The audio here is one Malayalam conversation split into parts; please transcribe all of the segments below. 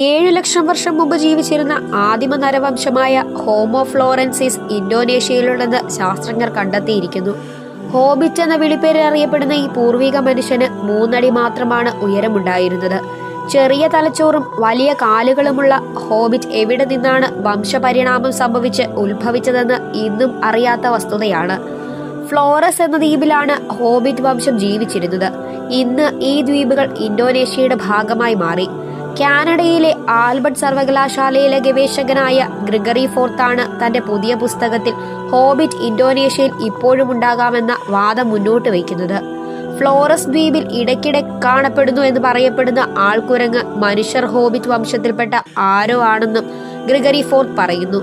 ഏഴു ലക്ഷം വർഷം മുമ്പ് ജീവിച്ചിരുന്ന ആദിമ നരവംശമായ ഹോമോ ഫ്ലോറൻസിസ് ഇന്തോനേഷ്യയിലുണ്ടെന്ന് ശാസ്ത്രജ്ഞർ കണ്ടെത്തിയിരിക്കുന്നു. ഹോബിറ്റ് എന്ന വിളിപ്പേരിൽ അറിയപ്പെടുന്ന ഈ പൂർവിക മനുഷ്യന് മൂന്നടി മാത്രമാണ് ഉയരമുണ്ടായിരുന്നത്. ചെറിയ തലച്ചോറും വലിയ കാലുകളുമുള്ള ഹോബിറ്റ് എവിടെ നിന്നാണ് വംശപരിണാമം സംഭവിച്ച് ഉത്ഭവിച്ചതെന്ന് ഇന്നും അറിയാത്ത വസ്തുതയാണ്. ഫ്ലോറസ് എന്ന ദ്വീപിലാണ് ഹോബിറ്റ് വംശം ജീവിച്ചിരുന്നത്. ഇന്ന് ഈ ദ്വീപുകൾ ഇന്തോനേഷ്യയുടെ ഭാഗമായി മാറി. കാനഡയിലെ ആൽബർട്ട് സർവകലാശാലയിലെ ഗവേഷകനായ ഗ്രിഗറി ഫോർത്താണ് തന്റെ പുതിയ പുസ്തകത്തിൽ ഹോബിറ്റ് ഇന്തോനേഷ്യയിൽ ഇപ്പോഴും ഉണ്ടാകാമെന്ന വാദം മുന്നോട്ട് വയ്ക്കുന്നത്. ഫ്ലോറസ് ദ്വീപിൽ ഇടയ്ക്കിടെ കാണപ്പെടുന്നു എന്ന് പറയപ്പെടുന്ന ആൾക്കുരങ്ങ് മനുഷ്യർ ഹോബിറ്റ് വംശത്തിൽപ്പെട്ട ആരോ ആണെന്നും ഗ്രിഗറി ഫോർത്ത് പറയുന്നു.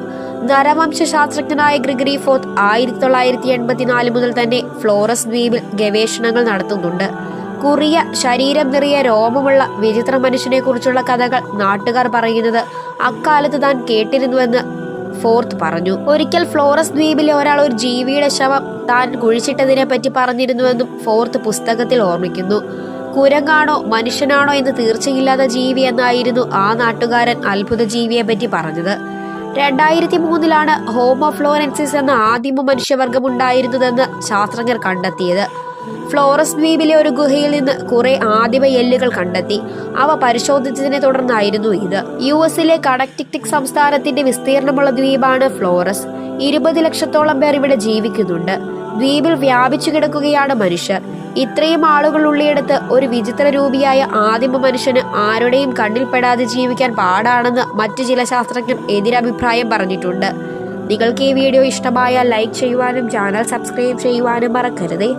നരവംശ ശാസ്ത്രജ്ഞനായ ഗ്രിഗറി ഫോർത്ത് ആയിരത്തി തൊള്ളായിരത്തി എൺപത്തിനാല് മുതൽ തന്നെ ഫ്ലോറസ് ദ്വീപിൽ ഗവേഷണങ്ങൾ നടത്തുന്നുണ്ട്. കുറിയ ശരീരം നിറയെ രോമമുള്ള വിചിത്ര മനുഷ്യനെ കുറിച്ചുള്ള കഥകൾ നാട്ടുകാർ പറയുന്നത് അക്കാലത്ത് താൻ കേട്ടിരുന്നുവെന്ന് ഫോർത്ത് പറഞ്ഞു. ഒരിക്കൽ ഫ്ലോറസ് ദ്വീപിലെ ഒരാൾ ഒരു ജീവിയുടെ ശവം താൻ കുഴിച്ചിട്ടതിനെ പറ്റി പറഞ്ഞിരുന്നുവെന്നും ഫോർത്ത് പുസ്തകത്തിൽ ഓർമ്മിക്കുന്നു. കുരങ്ങാണോ മനുഷ്യനാണോ എന്ന് തീർച്ചയില്ലാത്ത ജീവി എന്നായിരുന്നു ആ നാട്ടുകാരൻ അത്ഭുത ജീവിയെ പറ്റി പറഞ്ഞത്. രണ്ടായിരത്തി മൂന്നിലാണ് ഹോമോ ഫ്ലോറൻസിസ് എന്ന ആദിമ മനുഷ്യവർഗം ഉണ്ടായിരുന്നതെന്ന് ശാസ്ത്രജ്ഞർ കണ്ടെത്തിയത്. ഫ്ലോറസ് ദ്വീപിലെ ഒരു ഗുഹയിൽ നിന്ന് കുറെ ആദിമ എല്ലുകൾ കണ്ടെത്തി. അവ പരിശോധിച്ചതിനെ തുടർന്നായിരുന്നു ഇത്. യു എസിലെ കണക്ടിക്ടിക് സംസ്ഥാനത്തിന്റെ വിസ്തീർണമുള്ള ദ്വീപാണ് ഫ്ലോറസ്. ഇരുപത് ലക്ഷത്തോളം പേർ ഇവിടെ ജീവിക്കുന്നുണ്ട്. ദ്വീപിൽ വ്യാപിച്ചു കിടക്കുകയാണ് മനുഷ്യർ. ഇത്രയും ആളുകൾ ഉള്ളിയെടുത്ത് ഒരു വിചിത്ര രൂപിയായ ആദിമ മനുഷ്യന് ആരുടെയും കണ്ണിൽപ്പെടാതെ ജീവിക്കാൻ പാടാണെന്ന് മറ്റു ചില ശാസ്ത്രജ്ഞർ എതിരഭിപ്രായം പറഞ്ഞിട്ടുണ്ട്. നിങ്ങൾക്ക് ഈ വീഡിയോ ഇഷ്ടമായാൽ ലൈക്ക് ചെയ്യുവാനും ചാനൽ സബ്സ്ക്രൈബ് ചെയ്യുവാനും മറക്കരുതേ.